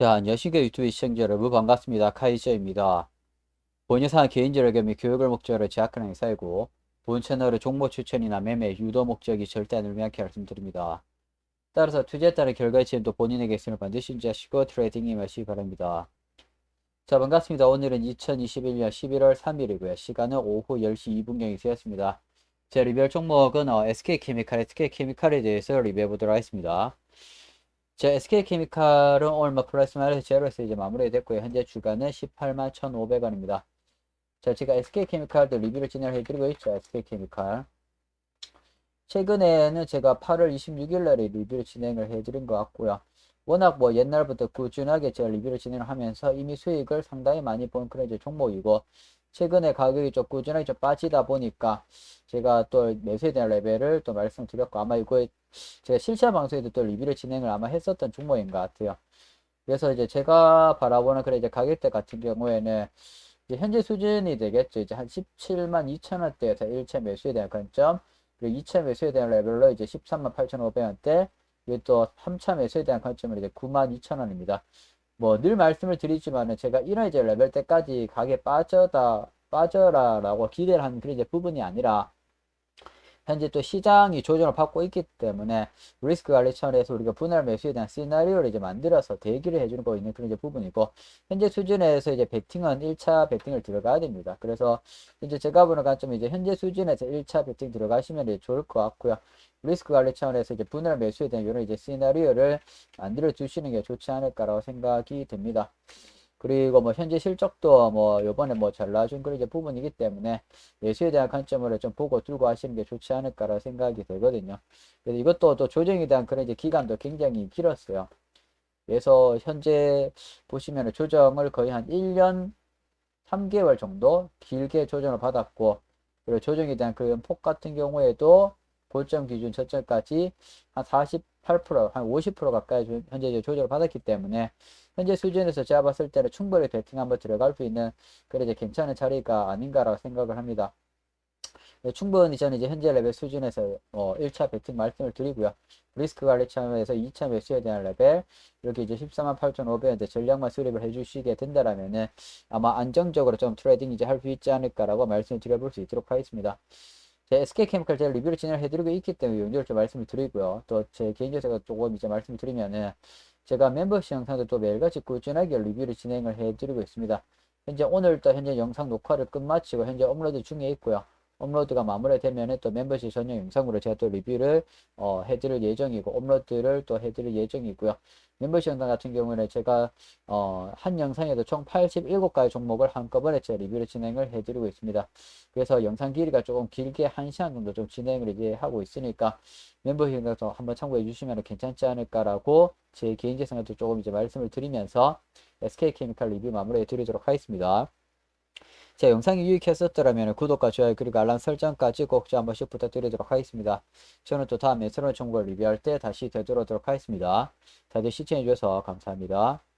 자, 안녕하십니까 유튜브 시청자 여러분 반갑습니다. 카이저입니다. 본 영상은 개인적으로 겸 교육을 목적으로 제작하는 행사이고 본 채널의 종목 추천이나 매매, 유도 목적이 절대 아니를 명확히 말씀드립니다. 따라서 투자에 따른 결과의 책임도 본인에게 있음을 반드시 인지하시고 트레이딩 임하시기 바랍니다. 자, 반갑습니다. 오늘은 2021년 11월 3일이고요. 시간은 오후 10시 2분경이 되었습니다. 제 리뷰할 종목은 어, SK케미칼, SK케미칼에 대해서 리뷰해 보도록 하겠습니다. 자, SK케미칼은 오늘 뭐 플러스 마이너스 제로에서 이제 마무리됐고요. 현재 주가는 18만 1,500원입니다. 자, 제가 SK케미칼도 리뷰를 진행해 드리고 있죠. SK케미칼. 최근에는 제가 8월 26일 날에 리뷰를 진행을 해 드린 것 같고요. 워낙 뭐 옛날부터 꾸준하게 제가 리뷰를 진행을 하면서 이미 수익을 상당히 많이 본 그런 이제 종목이고 최근에 가격이 좀 꾸준하게 좀 빠지다 보니까 제가 또 매수에 대한 레벨을 또 말씀드렸고 아마 이거 제가 실시간 방송에도 또 리뷰를 진행을 아마 했었던 종목인 것 같아요. 그래서 이제 제가 바라보는 그래 이제 가격대 같은 경우에는 이제 현재 수준이 되겠죠. 이제 한 17만 2천 원대에서 1차 매수에 대한 관점 그리고 2차 매수에 대한 레벨로 이제 13만 8,500원대 그리고 또 3차 매수에 대한 관점은 이제 9만 2천 원입니다. 뭐 늘 말씀을 드리지만은 제가 이런 이제 레벨 때까지 가게 빠져다 빠져라라고 기대를 하는 그런 이제 부분이 아니라 현재 또 시장이 조정을 받고 있기 때문에 리스크 관리 차원에서 우리가 분할 매수에 대한 시나리오를 이제 만들어서 대기를 해주는 거 있는 그런 이제 부분이고 현재 수준에서 이제 베팅은 1차 베팅을 들어가야 됩니다. 그래서 이제 제가 보는 관점은 이제 현재 수준에서 1차 베팅 들어가시면 이제 좋을 것 같고요. 리스크 관리 차원에서 이제 분할 매수에 대한 이런 이제 시나리오를 만들어 주시는 게 좋지 않을까라고 생각이 듭니다. 그리고 뭐 현재 실적도 뭐 요번에 뭐 잘 나와준 그런 이제 부분이기 때문에 매수에 대한 관점으로 좀 보고 들고 하시는 게 좋지 않을까라고 생각이 되거든요. 그래서 이것도 또 조정에 대한 그런 이제 기간도 굉장히 길었어요. 그래서 현재 보시면 조정을 거의 한 1년 3개월 정도 길게 조정을 받았고 그리고 조정에 대한 그폭 같은 경우에도 고점 기준 저점까지 한 48%, 한 50% 가까이 현재 조정을 받았기 때문에 현재 수준에서 봤을 때는 충분히 배팅 한번 들어갈 수 있는 그래 이제 괜찮은 자리가 아닌가라고 생각을 합니다. 네, 충분히 저는 이제 현재 레벨 수준에서 어, 1차 배팅 말씀을 드리고요. 리스크 관리 차원에서 2차 매수에 대한 레벨 이렇게 이제 14만 8,500원대 전략만 수립을 해주시게 된다라면은 아마 안정적으로 좀 트레이딩 이제 할 수 있지 않을까라고 말씀을 드려볼 수 있도록 하겠습니다. 제 SK케미칼 제가 리뷰를 진행을 해드리고 있기 때문에 용도를 좀 말씀을 드리고요. 또 제 개인적으로 조금 이제 말씀을 드리면은 제가 멤버십 영상도 또 매일같이 꾸준하게 리뷰를 진행을 해드리고 있습니다. 현재 오늘도 현재 영상 녹화를 끝마치고 현재 업로드 중에 있고요. 업로드가 마무리되면 또 멤버십 전용 영상으로 제가 또 리뷰를 어, 해드릴 예정이고 업로드를 또 해드릴 예정이고요. 멤버십 영상 같은 경우는 제가 어, 한 영상에도 총 87가지 종목을 한꺼번에 제가 리뷰를 진행을 해드리고 있습니다. 그래서 영상 길이가 조금 길게 1시간 정도 좀 진행을 이제 하고 있으니까 멤버십 영상 한번 참고해 주시면 괜찮지 않을까라고 제 개인적 생각도 조금 이제 말씀을 드리면서 SK케미칼 리뷰 마무리해 드리도록 하겠습니다. 제 영상이 유익했었더라면 구독과 좋아요 그리고 알람 설정까지 꼭좀한 번씩 부탁드리도록 하겠습니다. 저는 또 다음에 새로운 정보를 리뷰할 때 다시 되돌아오도록 하겠습니다. 다들 시청해주셔서 감사합니다.